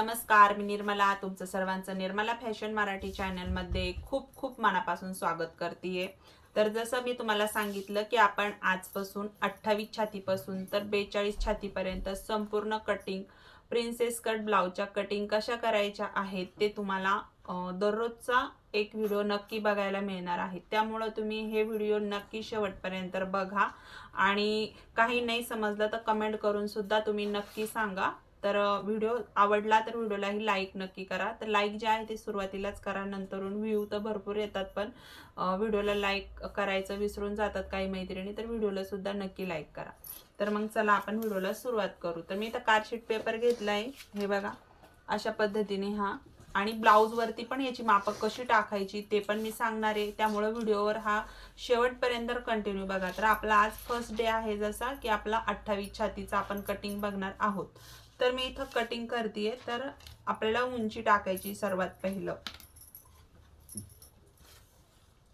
नमस्कार मी निर्मला. तुमचं सर्वांचं निर्मला फॅशन मराठी चॅनलमध्ये खूप खूप मनापासून स्वागत करते तर जसं मी तुम्हाला सांगितलं की आपण आजपासून अठ्ठावीस छातीपासून तर बेचाळीस छातीपर्यंत संपूर्ण कटिंग प्रिन्सेस कट ब्लाऊजच्या कटिंग कशा करायच्या आहेत ते तुम्हाला दररोजचा एक व्हिडिओ नक्की बघायला मिळणार आहे. त्यामुळं तुम्ही हे व्हिडिओ नक्की शेवटपर्यंत बघा. आणि काही नाही समजलं तर कमेंट करून सुद्धा तुम्ही नक्की सांगा. तर व्हिडिओ आवडला तर व्हिडिओलाही लाईक नक्की करा. तर लाईक जे आहे ते सुरुवातीलाच करा नंतरून व्ह्यू तर भरपूर येतात पण व्हिडिओला लाईक करायचं विसरून जातात काही मैत्रिणी तर व्हिडिओला सुद्धा नक्की लाईक करा. तर मग चला आपण व्हिडिओला सुरुवात करू. तर मी इथं कार्डशीट पेपर घेतला आहे. हे बघा अशा पद्धतीने हा. आणि ब्लाऊजवरती पण याची मापं कशी टाकायची ते पण मी सांगणार आहे. त्यामुळं व्हिडिओवर हा शेवटपर्यंत कंटिन्यू बघा तर आपला आज फर्स्ट डे आहे जसा की आपला अठ्ठावीस छातीचा आपण कटिंग बघणार आहोत. तर मी इथं कटिंग करते तर आपल्याला उंची टाकायची सर्वात पहिलं.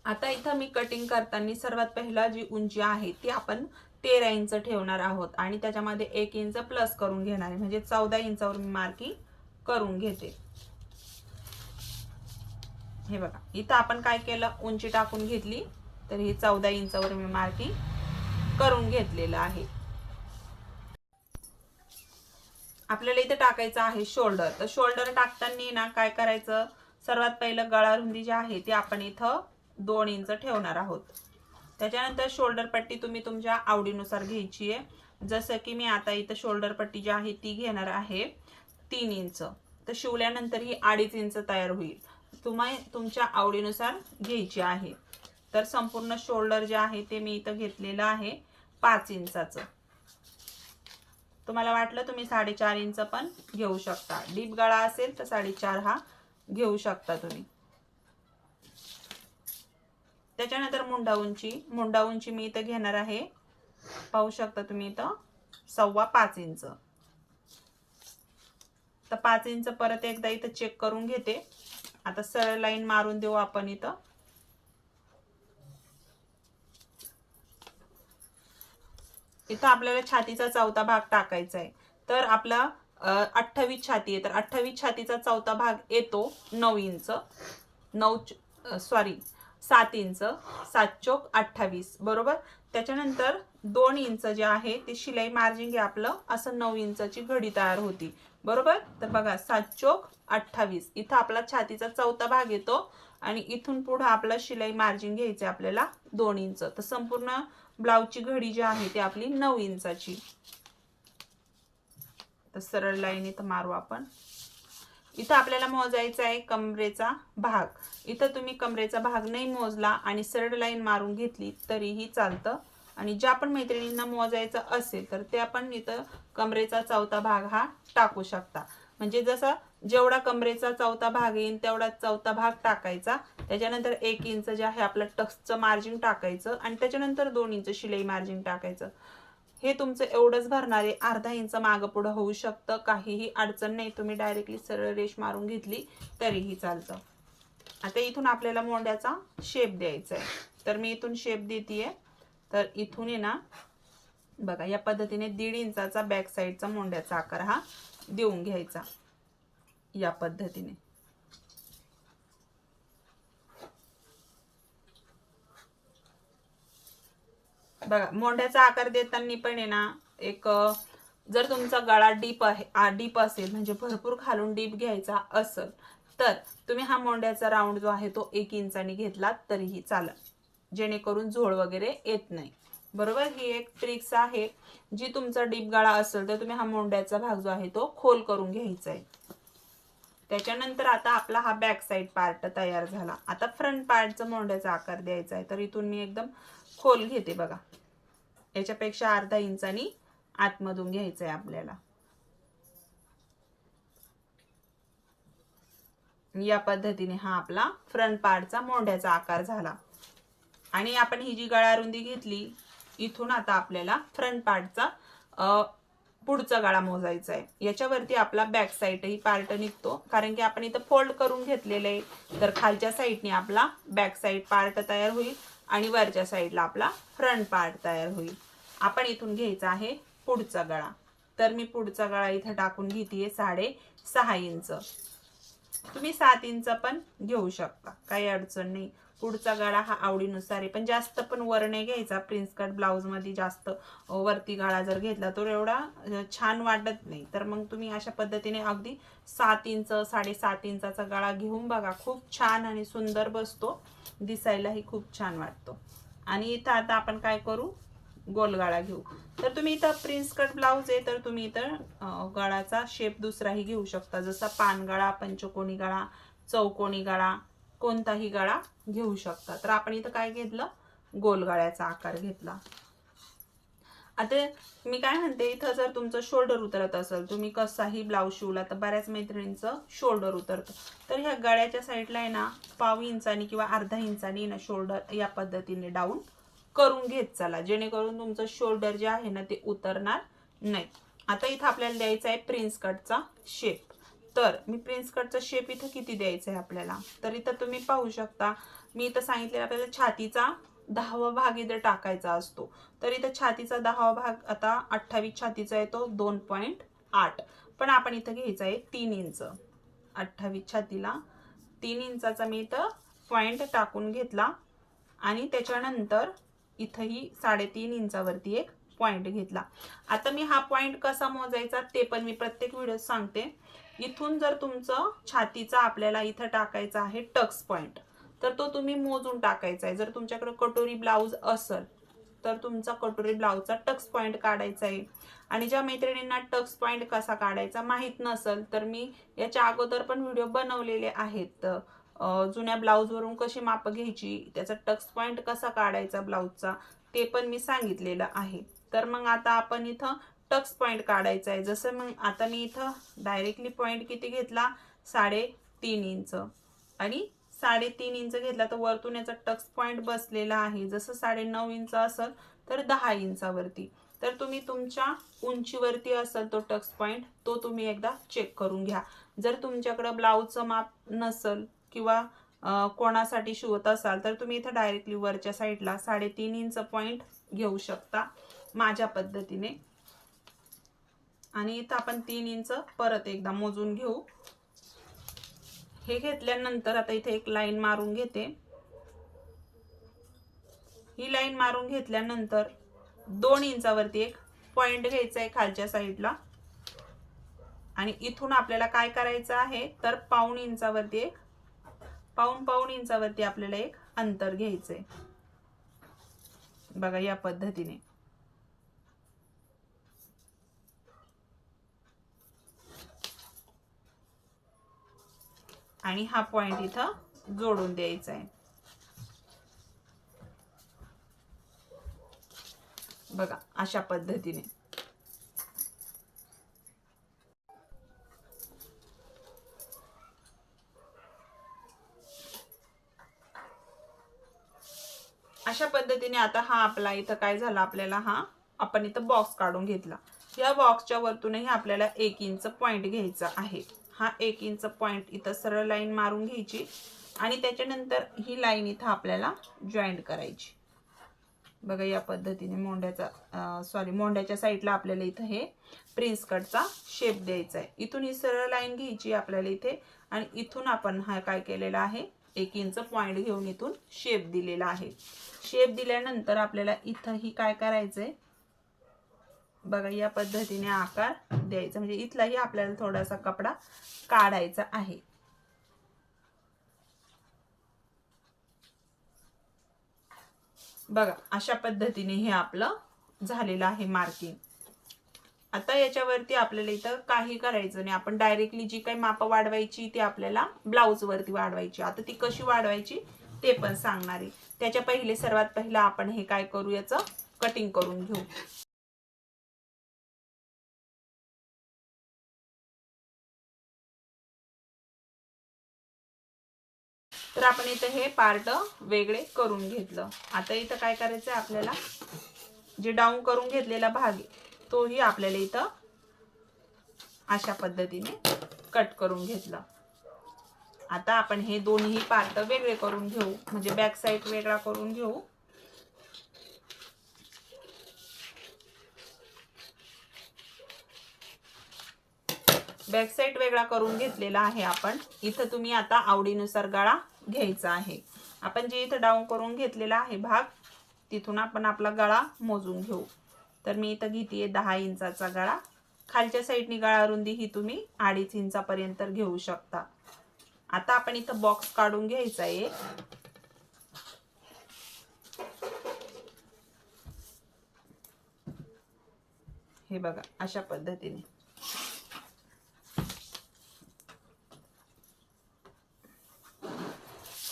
आता इथं मी कटिंग करताना सर्वात पहिला जी उंची आहे ती आपण तेरा इंच ठेवणार आहोत. आणि त्याच्यामध्ये एक इंच प्लस करून घेणार आहे. म्हणजे चौदा इंचावर मी मार्किंग करून घेते. हे बघा. इथं आपण काय केलं? उंची टाकून घेतली. तर ही चौदा इंचावर मी मार्किंग करून घेतलेलं आहे. आपल्याला इथे टाकायचं आहे शोल्डर तर शोल्डर टाकताना ना काय करायचं? सर्वात पहिलं गळा रुंदी जी आहे ती आपण इथं दोन इंच ठेवणार आहोत. त्याच्यानंतर शोल्डर पट्टी तुम्ही तुमच्या आवडीनुसार घ्यायची आहे. जसं की मी आता इथं शोल्डर पट्टी जी आहे ती घेणार आहे तीन इंच. तर शिवल्यानंतर ही अडीच इंच तयार होईल. तुम्ही तुमच्या आवडीनुसार घ्यायची आहे. तर संपूर्ण शोल्डर जे आहे ते मी इथं घेतलेलं आहे पाच इंचाचं. तुम्हाला वाटलं तुम्ही साडेचार इंच पण घेऊ शकता. डीप गळा असेल तर साडेचार हा घेऊ शकता तुम्ही. त्याच्यानंतर मुंडा उंची. मुंडा उंची मी इथं घेणार आहे. पाहू शकता तुम्ही इथं सव्वा पाच इंच. तर पाच इंच परत एकदा इथं चेक करून घेते. आता सरळ लाईन मारून देऊ आपण इथं. इथं आपल्याला छातीचा चौथा भाग टाकायचा आहे. तर आपला अठ्ठावीस छाती आहे. तर अठ्ठावीस छातीचा चौथा भाग येतो नऊ इंच. नऊ सॉरी सात इंच सात चोक अठ्ठावीस. बरोबर? त्याच्यानंतर दोन इंच जे आहे ते शिलाई मार्जिन घ्या आपलं. असं नऊ इंचाची घडी तयार होती. बरोबर? तर बघा सात चोक अठ्ठावीस. इथं आपला छातीचा चौथा भाग येतो आणि इथून पुढं आपला शिलाई मार्जिन घ्यायचं आपल्याला दोन इंच. तर संपूर्ण ब्लाऊजची घडी जी आहे ती आपली नऊ इंचाची. तर सरळ लाईन इथं मारू आपण. इथं आपल्याला मोजायचा आहे कमरेचा भाग. इथं तुम्ही कमरेचा भाग नाही मोजला आणि सरळ लाईन मारून घेतली तरीही चालतं. आणि ज्या पण मैत्रिणींना मोजायचं असेल तर ते आपण इथं कमरेचा चौथा भाग हा टाकू शकता. म्हणजे जसं जेवढा कमरेचा चौथा भाग येईल तेवढा चौथा भाग टाकायचा. त्याच्यानंतर एक इंच जे आहे आपलं टक्सचं मार्जिन टाकायचं आणि त्याच्यानंतर दोन इंच शिलाई मार्जिन टाकायचं. हे तुमचं एवढंच भरणारे अर्धा इंच मागं पुढं होऊ शकतं. काहीही अडचण नाही. तुम्ही डायरेक्टली सरळ रेश मारून घेतली तरीही चालतं. आता इथून आपल्याला मोंड्याचा शेप द्यायचा आहे. तर मी इथून शेप देते तर इथून आहे ना बघा या पद्धतीने दीड इंचाचा बॅक साईडचा मोंड्याचा आकार हा देऊन घ्यायचा. या पद्धतीने. बघा मोंड्याचा आकार देताना पण आहे ना एक जर तुमचा गळा डीप आहे डीप असेल म्हणजे भरपूर खालून डीप घ्यायचा असेल तर तुम्ही हा मोंड्याचा राऊंड जो आहे तो एक इंचाने घेतला तरीही चालेल. जेणेकरून झोळ वगैरे येत नाही. बरोबर? ही एक ट्रिक्स आहे. जी तुमचा डीप गळा असेल तर तुम्ही हा मोंड्याचा भाग जो आहे तो खोल करून घ्यायचा आहे. त्याच्यानंतर आता आपला हा बॅक साईड पार्ट तयार झाला. आता फ्रंट पार्टचा मोंड्याचा आकार द्यायचा आहे. तर इथून मी एकदम खोल घेते बघा. याच्यापेक्षा अर्धा इंचानी आतमधून घ्यायचं आहे आपल्याला. या पद्धतीने हा आपला फ्रंट पार्टचा मोंड्याचा आकार झाला. आणि आपण ही जी गळा रुंदी घेतली इथून आता आपल्याला फ्रंट पार्टचा पुढचा गळा मोजायचा आहे याच्यावरती आपला बॅक साईडही पार्ट निघतो. कारण की आपण इथं फोल्ड करून घेतलेलं आहे. तर खालच्या साईडने आपला बॅक साईड पार्ट तयार होईल आणि वरच्या साईडला आपला फ्रंट पार्ट तयार होईल. आपण इथून घ्यायचा आहे पुढचा गळा. तर मी पुढचा गळा इथं टाकून घेते साडे सहा इंच. तुम्ही सात इंच पण घेऊ शकता. काही अडचण नाही. पुढचा गाळा हा आवडीनुसार आहे. पण जास्त पण वर नाही घ्यायचा. प्रिन्स कट ब्लाऊजमध्ये जास्त वरती गाळा जर घेतला तर एवढा छान वाटत नाही. तर मग तुम्ही अशा पद्धतीने अगदी सात इंच साडेसात इंचाचा गाळा घेऊन बघा. खूप छान आणि सुंदर बसतो. दिसायलाही खूप छान वाटतो. आणि इथं आता आपण काय करू? गोल गाळा घेऊ. तर तुम्ही इथं प्रिन्स कट ब्लाऊज आहे तर तुम्ही इथं गळाचा शेप दुसराही घेऊ शकता. जसा पानगळा पंचकोणी पंचकोनी गळा चौकोनी गळा कोणताही गळा घेऊ शकता. तर आपण इथं काय घेतलं? गोल गळ्याचा आकार घेतला. आता मी काय म्हणते इथं जर तुमचं शोल्डर उतरत असेल तुम्ही कसाही ब्लाऊज शिवला तर बऱ्याच मैत्रिणींचं शोल्डर उतरतं. तर ह्या गळ्याच्या साईडला आहे ना पाव इंचानी किंवा अर्धा इंचानी ना शोल्डर या पद्धतीने डाऊन करून घेत चला. जेणेकरून तुमचं शोल्डर जे आहे ना ते उतरणार नाही. आता इथं आपल्याला द्यायचं आहे प्रिन्स कटचा शेप तर मी प्रिन्स कटचा शेप इथं किती द्यायचा आहे आपल्याला? तर इथं तुम्ही पाहू शकता मी इथं सांगितलेलं आपल्याला छातीचा दहावा भाग इथं टाकायचा असतो. तर इथं छातीचा दहावा भाग आता अठ्ठावीस छातीचा येतो दोन पॉईंट आठ. पण आपण इथं घ्यायचा आहे तीन इंच. अठ्ठावीस छातीला तीन इंचाचा मी इथं पॉईंट टाकून घेतला आणि त्याच्यानंतर इथंही साडेतीन इंचावरती एक पॉईंट घेतला. आता मी हा पॉईंट कसा मोजायचा ते पण मी प्रत्येक व्हिडिओ सांगते. इथून जर तुमचं छातीचा आपल्याला इथं टाकायचा आहे टक्स पॉईंट तर तो तुम्ही मोजून टाकायचा आहे. जर तुमच्याकडे कटोरी ब्लाऊज असेल तर तुमचा कटोरी ब्लाऊजचा टक्स पॉईंट काढायचा आहे. आणि ज्या मैत्रिणींना टक्स पॉईंट कसा काढायचा माहीत नसेल तर मी याच्या अगोदर पण व्हिडिओ बनवलेले आहेत. जुन्या ब्लाऊजवरून कशी माप घ्यायची त्याचा टक्स पॉईंट कसा काढायचा ब्लाऊजचा ते पण मी सांगितलेलं आहे. तर मग आता आपण इथं टक्स पॉईंट काढायचा आहे जसं मग आता मी इथं डायरेक्टली पॉईंट किती घेतला? साडेतीन इंच. आणि साडेतीन इंच घेतला तर वरतून याचा टक्स पॉईंट बसलेला आहे. जसं साडे नऊ इंच असेल तर दहा इंचावरती. तर तुम्ही तुमच्या उंचीवरती असेल तो टक्स पॉईंट तो तुम्ही एकदा चेक करून घ्या. जर तुमच्याकडं ब्लाऊजचं माप नसेल किंवा कोणासाठी शिवत असाल तर तुम्ही इथं डायरेक्टली वरच्या साईडला साडेतीन इंच पॉईंट घेऊ शकता. माझ्या पद्धतीने. आणि इथं आपण तीन इंच परत एकदा मोजून घेऊ. हे घेतल्यानंतर आता इथे एक लाईन मारून घेते. ही लाईन मारून घेतल्यानंतर दोन इंचावरती एक पॉइंट घ्यायचा आहे खालच्या साईडला. आणि इथून आपल्याला काय करायचं आहे? तर पाऊण इंचावरती एक पाऊण पाऊण इंचावरती आपल्याला एक अंतर घ्यायचंय. बघा या पद्धतीने. आणि हा पॉइंट इथं जोडून द्यायचा आहे. बघा अशा पद्धतीने. अशा पद्धतीने आता हा आपला इथं काय झाला आपल्याला हा? आपण इथं बॉक्स काढून घेतला. या बॉक्सच्या वरतूनही आपल्याला एक इंच पॉइंट घ्यायचा आहे. हा एक इंच पॉइंट इथं सरळ लाईन मारून घ्यायची आणि त्याच्यानंतर ही लाईन इथं आपल्याला जॉईंट करायची. बघा या पद्धतीने मोंड्याचा सॉरी मोंड्याच्या साईडला आपल्याला इथं हे प्रिन्स कटचा शेप द्यायचा आहे. इथून ही सरळ लाईन घ्यायची आपल्याला इथे आणि इथून आपण हा काय केलेला आहे? एक इंच पॉइंट घेऊन इथून शेप दिलेला आहे. शेप दिल्यानंतर आपल्याला इथं ही काय करायचंय? बघा या पद्धतीने आकार द्यायचा. म्हणजे इथलाही आपल्याला थोडासा कपडा काढायचा आहे. बघा अशा पद्धतीने हे आपलं झालेलं आहे मार्किंग आता याच्यावरती आपल्याला इथं काही करायचं नाही. आपण डायरेक्टली जी काही माप वाढवायची ती आपल्याला ब्लाऊज वरती वाढवायची. आता ती कशी वाढवायची ते पण सांगणार आहे. त्याच्या पहिले सर्वात पहिलं आपण हे काय करू याचं कटिंग करून घेऊ. तर आपण इथं हे पार्ट वेगळे करून घेतलं. आता इथं काय करायचं आहे आपल्याला? जे डाऊन करून घेतलेला भाग आहे तोही आपल्याला इथं अशा पद्धतीने कट करून घेतलं. आता आपण हे दोन्ही पार्ट वेगळे करून घेऊ. म्हणजे बॅक साईड वेगळा करून घेऊ. बॅक साईड वेगळा करून घेतलेला आहे आपण. इथं तुम्ही आता आवडीनुसार गळा. घ्यायचा आहे. आपण जे इथं डाऊन करून घेतलेला आहे भाग तिथून आपण आपला गळा मोजून घेऊ. तर मी इथं घेते दहा इंचाचा गळा. खालच्या साईडनी गळा रुंदी ही तुम्ही अडीच इंचापर्यंत घेऊ शकता. आता आपण इथं बॉक्स काढून घ्यायचा आहे. हे बघा अशा पद्धतीने.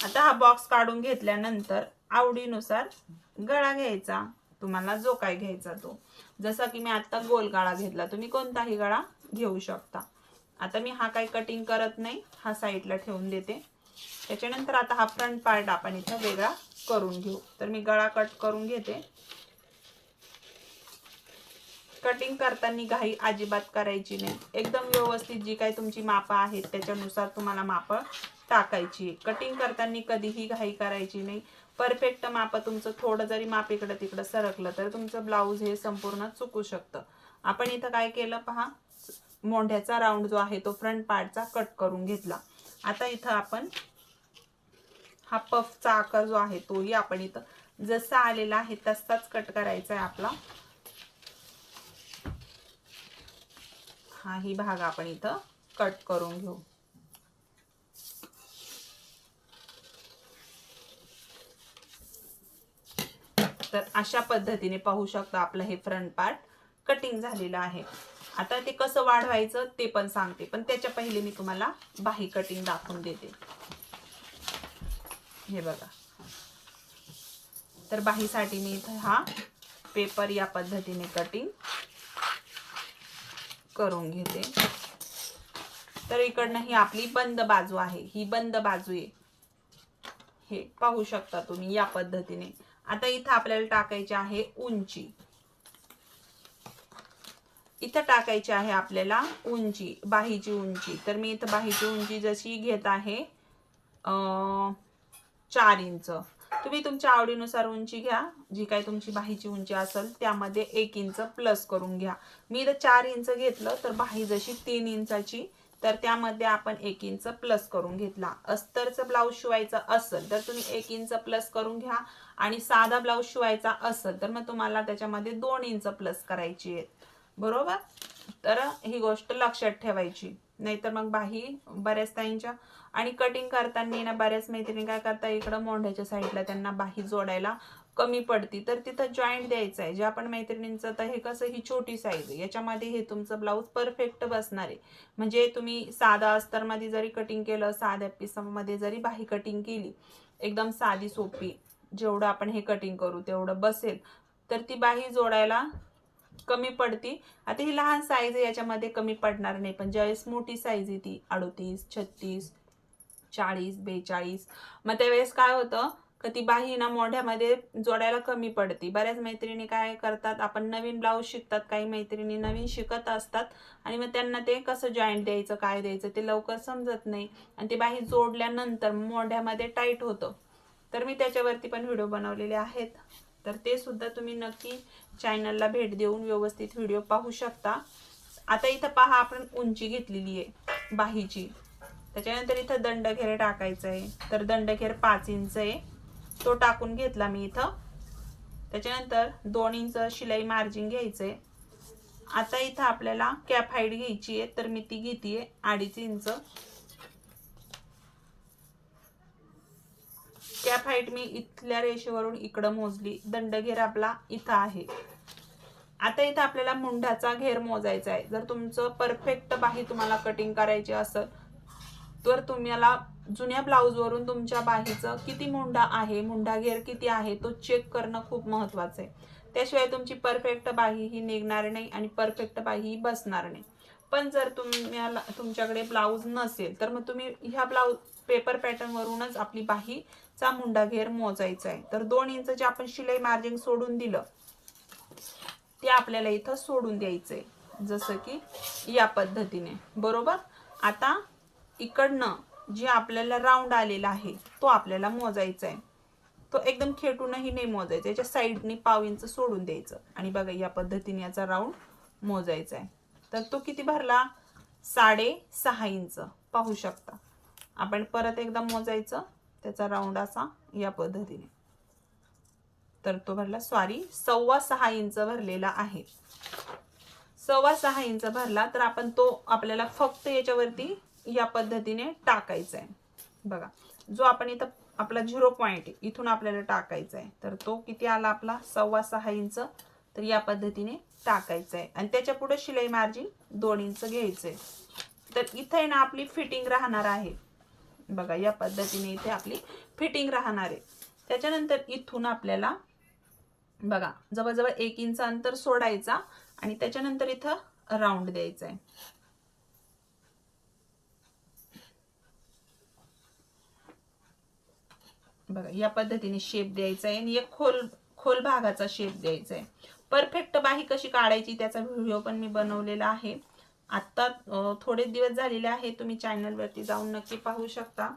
आता हा बॉक्स काढून घेतल्यानंतर आवडीनुसार गळा घ्यायचा. तुम्हाला जो काय घ्यायचा तो. जसा की मी आता गोल गळा घेतला. तुम्ही कोणताही गळा घेऊ शकता. आता मी हा काही कटिंग करत नाही. हा साईडला ठेवून देते. त्याच्यानंतर आता हा फ्रंट पार्ट आपण इथं वेगळा करून घेऊ. तर मी गळा कट करून घेते. कटिंग करताना घाई अजिबात करायची नाही. एकदम व्यवस्थित जी काही तुमची मापं आहेत त्याच्यानुसार तुम्हाला मापं टाकायची. कटिंग करताना कधीही घाई करायची नाही. परफेक्ट माप तुमचं थोडं जरी माप इकडं तिकडं सरकलं तर तुमचं ब्लाऊज हे संपूर्ण चुकू शकतं. आपण इथं काय केलं पहा? मोंढ्याचा राऊंड जो आहे तो फ्रंट पार्टचा कट करून घेतला. आता इथं आपण हा पफचा आकार जो आहे तोही आपण इथं जसा आलेला आहे तसाच कट करायचा आहे आपला. हा ही भाग आपण इथं कट करून घेऊ. तर अशा पद्धतीने पाहू शकता आपलं हे फ्रंट पार्ट कटिंग झालेलं आहे. आता ते कसं वाढवायचं ते पण सांगते पण त्याच्या पहिले मी तुम्हाला बाही कटिंग दाखवून देते. हे बघा. तर बाहीसाठी मी इथं हा पेपर या पद्धतीने कटिंग करून घेते. तर इकडनं ही आपली बंद बाजू आहे. ही बंद बाजू आहे. हे पाहू शकता तुम्ही या पद्धतीने. आता इथं आपल्याला टाकायची आहे उंची. इथं टाकायची आहे आपल्याला उंची बाहीची उंची. तर मी इथं बाहीची उंची जशी घेत आहे चार इंच. तुम्ही तुमच्या आवडीनुसार उंची घ्या. जी काही तुमची बाहीची उंची असेल त्यामध्ये एक इंच प्लस करून घ्या. मी इथं चार इंच घेतलं तर बाही जशी तीन इंचाची तर त्यामध्ये आपण एक इंच प्लस करून घेतला. अस्तरचं ब्लाऊज शिवायचं असेल तर तुम्ही एक इंच प्लस करून घ्या. आणि साधा ब्लाऊज शिवायचा असेल तर मग तुम्हाला त्याच्यामध्ये दोन इंच प्लस करायची आहे बरोबर? तर ही गोष्ट लक्षात ठेवायची. नाहीतर मग बाही बऱ्याच ताईंच्या. आणि कटिंग करताना ना बऱ्याच मैत्रिणी काय करता इकडं मोंढ्याच्या साईडला त्यांना बाही जोडायला कमी पडती तर तिथं जॉईंट द्यायचं आहे. जे आपण मैत्रिणींचं तर हे कसं ही छोटी साईज आहे. याच्यामध्ये हे तुमचं ब्लाऊज परफेक्ट बसणार आहे. म्हणजे तुम्ही साधा अस्तरमध्ये जरी कटिंग केलं साध्या पिसामध्ये जरी बाही कटिंग केली एकदम साधी सोपी जेवढं आपण हे कटिंग करू तेवढं बसेल. तर ती बाही जोडायला कमी पडती. आता ही लहान साईज आहे याच्यामध्ये कमी पडणार नाही. पण ज्यावेळेस मोठी साईज आहे ती अडोतीस छत्तीस चाळीस बेचाळीस. मग त्यावेळेस काय होतं? तर ती बाही ना मोढ्यामध्ये जोडायला कमी पडते. बऱ्याच मैत्रिणी काय करतात आपण नवीन ब्लाऊज शिकतात काही मैत्रिणी नवीन शिकत असतात आणि मग त्यांना ते कसं जॉईंट द्यायचं काय द्यायचं ते लवकर समजत नाही आणि ती बाही जोडल्यानंतर मोढ्यामध्ये टाईट होतं. तर मी त्याच्यावरती पण व्हिडिओ बनवलेले आहेत. तर ते सुद्धा तुम्ही नक्की चॅनलला भेट देऊन व्यवस्थित व्हिडिओ पाहू शकता. आता इथं पहा आपण उंची घेतलेली आहे बाहीची. त्याच्यानंतर इथं दंडघेर टाकायचं आहे. तर दंडघेर पाच इंच आहे. तो टाकून घेतला मी इथं. त्याच्यानंतर दोन इंच शिलाई मार्जिन घ्यायचंय आता इथं आपल्याला कॅप हाईट घ्यायची आहे तर मी ती घेते अडीच इंच. कॅप हाईट मी इथल्या रेषेवरून इकडं मोजली. दंडघेर आपला इथं आहे. आता इथं आपल्याला मुंढ्याचा घेर मोजायचा आहे. जर तुमचं परफेक्ट बाही तुम्हाला कटिंग करायची असेल तर तुम्हाला जुन्या ब्लाऊजवरून तुमच्या बाहीचं किती मुंडा आहे मुंडा घेर किती आहे तो चेक करणं खूप महत्वाचं आहे. त्याशिवाय तुमची परफेक्ट बाही ही निघणार नाही आणि परफेक्ट बाही ही बसणार नाही. पण जर तुम्हाला तुमच्याकडे ब्लाऊज नसेल तर मग तुम्ही ह्या ब्लाऊज पेपर पॅटर्नवरूनच आपली बाहीचा मुंडा घेर मोजायचा आहे. तर दोन इंचचे आपण शिलाई मार्जिन सोडून दिलं ते आपल्याला इथं सोडून द्यायचंय. जसं की या पद्धतीने. बरोबर? आता इकडनं जे आपल्याला राऊंड आलेला आहे तो आपल्याला मोजायचा आहे तो एकदम खेटूनही नाही मोजायचा याच्या साईडने पाव इंच सोडून द्यायचं. आणि बघा या पद्धतीने याचा राऊंड मोजायचा आहे तर तो किती भरला? साडे सहा इंच. पाहू शकता. आपण परत एकदा मोजायचं. त्याचा राऊंड असा या पद्धतीने. तर तो भरला सॉरी सव्वा सहा इंच भरलेला आहे. सव्वा सहा इंच भरला तर आपण तो आपल्याला फक्त याच्यावरती या पद्धतीने टाकायचा आहे बघा जो आपण इथं आपला झिरो पॉईंट इथून आपल्याला टाकायचा आहे तर तो किती आला आपला? सव्वा सहा इंच. तर या पद्धतीने टाकायचा आहे आणि त्याच्या पुढे शिलाई मार्जिन दोन इंच घ्यायचं आहे तर इथे आहे ना आपली फिटिंग राहणार आहे. बघा या पद्धतीने इथे आपली फिटिंग राहणार आहे. त्याच्यानंतर इथून आपल्याला बघा जवळजवळ एक इंच अंतर सोडायचा आणि त्याच्यानंतर इथं राऊंड द्यायचा आहे बघा या पद्धतीने शेप द्यायचा आहे आणि एक खोल खोल भागाचा शेप द्यायचा आहे. परफेक्ट बाही कशी काढायची त्याचा व्हिडिओ पण मी बनवलेला आहे. आत्ता थोडे दिवस झालेले आहे तुम्ही चॅनलवरती जाऊन नक्की पाहू शकता.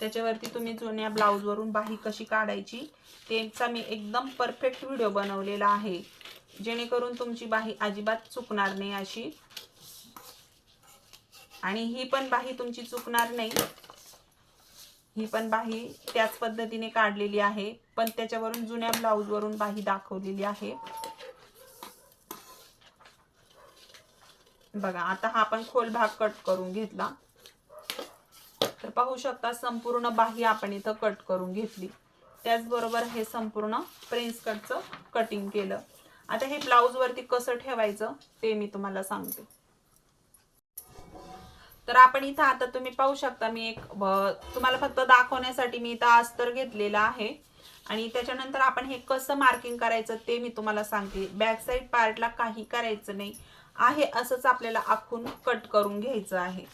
त्याच्यावरती तुम्ही जुन्या ब्लाऊजवरून बाही कशी काढायची त्यांचा मी एकदम परफेक्ट व्हिडिओ बनवलेला आहे. जेणेकरून तुमची बाही अजिबात चुकणार नाही अशी. आणि ही पण बाही तुमची चुकणार नाही. ही पण बाही त्याच पद्धतीने काढलेली आहे. पण त्याच्यावरून जुन्या ब्लाऊजवरून बाही दाखवलेली आहे. बघा आता हा आपण खोल भाग कट करून घेतला. तर पाहू शकता संपूर्ण बाही आपण इथं कट करून घेतली. त्याचबरोबर हे संपूर्ण प्रिन्स कटचं कटिंग केलं. आता हे ब्लाऊज वरती कसं ठेवायचं ते मी तुम्हाला सांगते. तर आपण इथं आता तुम्ही पाहू शकता मी एक तुम्हाला फक्त दाखवण्यासाठी मी इथं अस्तर घेतलेला आहे. आणि त्याच्यानंतर आपण हे कसं मार्किंग करायचं ते मी तुम्हाला सांगते. बॅक साईड पार्टला काही करायचं नाही. आहे असंच आपल्याला आखून कट करून घ्यायचं आहे.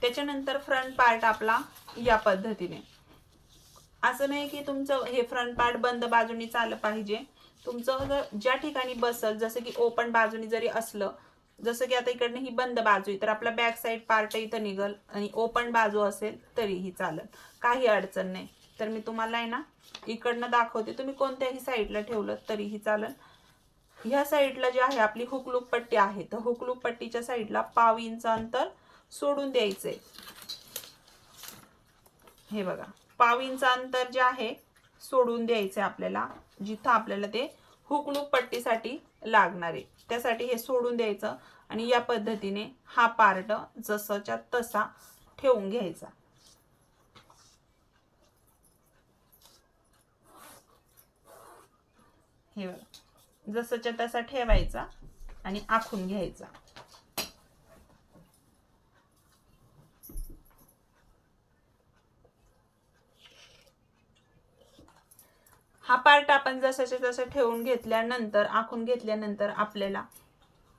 त्याच्यानंतर फ्रंट पार्ट आपला या पद्धतीने. असं नाही की तुमचं हे फ्रंट पार्ट बंद बाजूनी चाललं पाहिजे. तुमचं जर ज्या ठिकाणी बसल जसं की ओपन बाजूनी जरी असलं जसं की आता इकडनं ही बंद बाजू आहे तर आपला बॅक साईड पार्ट इथं निघल आणि ओपन बाजू असेल तरीही चालेल. काही अडचण नाही. तर मी तुम्हाला आहे ना इकडनं दाखवते. तुम्ही कोणत्याही साईडला ठेवलं तरीही चालेल. ह्या साईडला जी आहे आपली हुकलूक पट्टी आहे. तर हुकलूक पट्टीच्या साईडला पाव इंच अंतर सोडून द्यायचंय. हे बघा. पाव इंच अंतर जे आहे सोडून द्यायचंय आपल्याला. जिथं आपल्याला ते हुकलूक पट्टीसाठी लागणार. आहे त्यासाठी हे सोडून द्यायचं आणि या पद्धतीने हा पार्ट जसंच्या तसा ठेवून घ्यायचा. हे बघा. जसंच्या तसा ठेवायचा आणि आखून घ्यायचा. हा पार्ट आपण जसाच्या तसं ठेवून घेतल्यानंतर आखून घेतल्यानंतर आपल्याला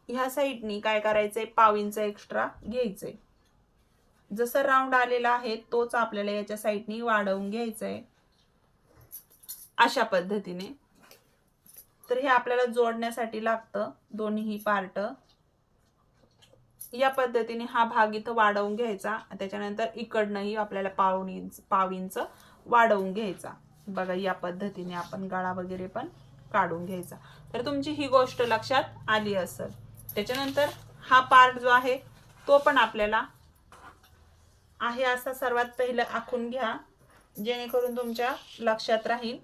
ह्या साईडनी काय करायचंय? पाव इंच एक्स्ट्रा घ्यायचंय. जसं राऊंड आलेला आहे तोच आपल्याला याच्या साईडनी वाढवून घ्यायचंय. अशा पद्धतीने. तर हे आपल्याला जोडण्यासाठी लागतं दोन्ही पार्ट या पद्धतीने हा भाग इथं वाढवून घ्यायचा. त्याच्यानंतर इकडनंही आपल्याला पाऊण इंच पाव इंच वाढवून घ्यायचा. बघा या पद्धतीने आपण गळा वगैरे पण काढून घ्यायचा. तर तुमची ही गोष्ट लक्षात आली असेल. त्याच्यानंतर हा पार्ट जो आहे तो पण आपल्याला आहे असा सर्वात पहिलं आखून घ्या जेणेकरून तुमच्या लक्षात राहील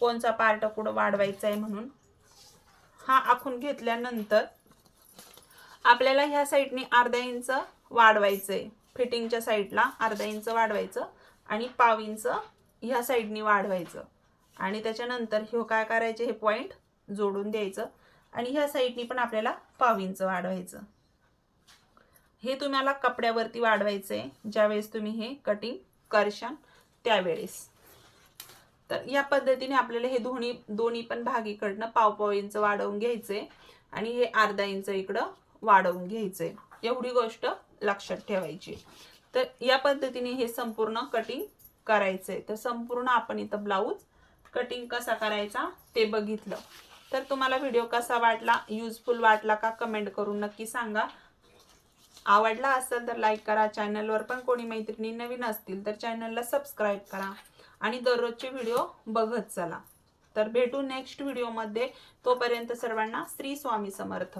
कोणचा पार्ट कुठं वाढवायचा आहे म्हणून. हा आखून घेतल्यानंतर आपल्याला ह्या साईडने अर्धा इंच वाढवायचं आहे फिटिंगच्या साईडला अर्धा इंच वाढवायचं आणि पाव इंच ह्या साईडनी वाढवायचं. आणि त्याच्यानंतर ह्यो काय करायचे हे पॉईंट जोडून द्यायचं. आणि ह्या साईडनी पण आपल्याला पाविंच वाढवायचं. हे तुम्हाला कपड्यावरती वाढवायचं आहे ज्यावेळेस तुम्ही हे कटिंग करशाल त्यावेळेस. तर या पद्धतीने आपल्याला हे दोन्ही दोन्ही पण भाग इकडनं पाव पाव इंच वाढवून घ्यायचे आणि हे अर्धा इंच इकडं वाढवून घ्यायचंय एवढी गोष्ट लक्षात ठेवायची. तर या पद्धतीने हे संपूर्ण कटिंग करायचंय. तर संपूर्ण आपण इथं ब्लाऊज कटिंग कसा करायचा ते बघितलं. तर तुम्हाला व्हिडिओ कसा वाटला युजफुल वाटला का कमेंट करून नक्की सांगा. आवडला असेल तर लाईक करा. चॅनलवर पण कोणी मैत्रिणी नवीन असतील तर चॅनलला सबस्क्राईब करा. आणि दररोजचे व्हिडिओ बघत चला. तर भेटू नेक्स्ट व्हिडिओमध्ये तोपर्यंत सर्वांना श्री स्वामी समर्थ.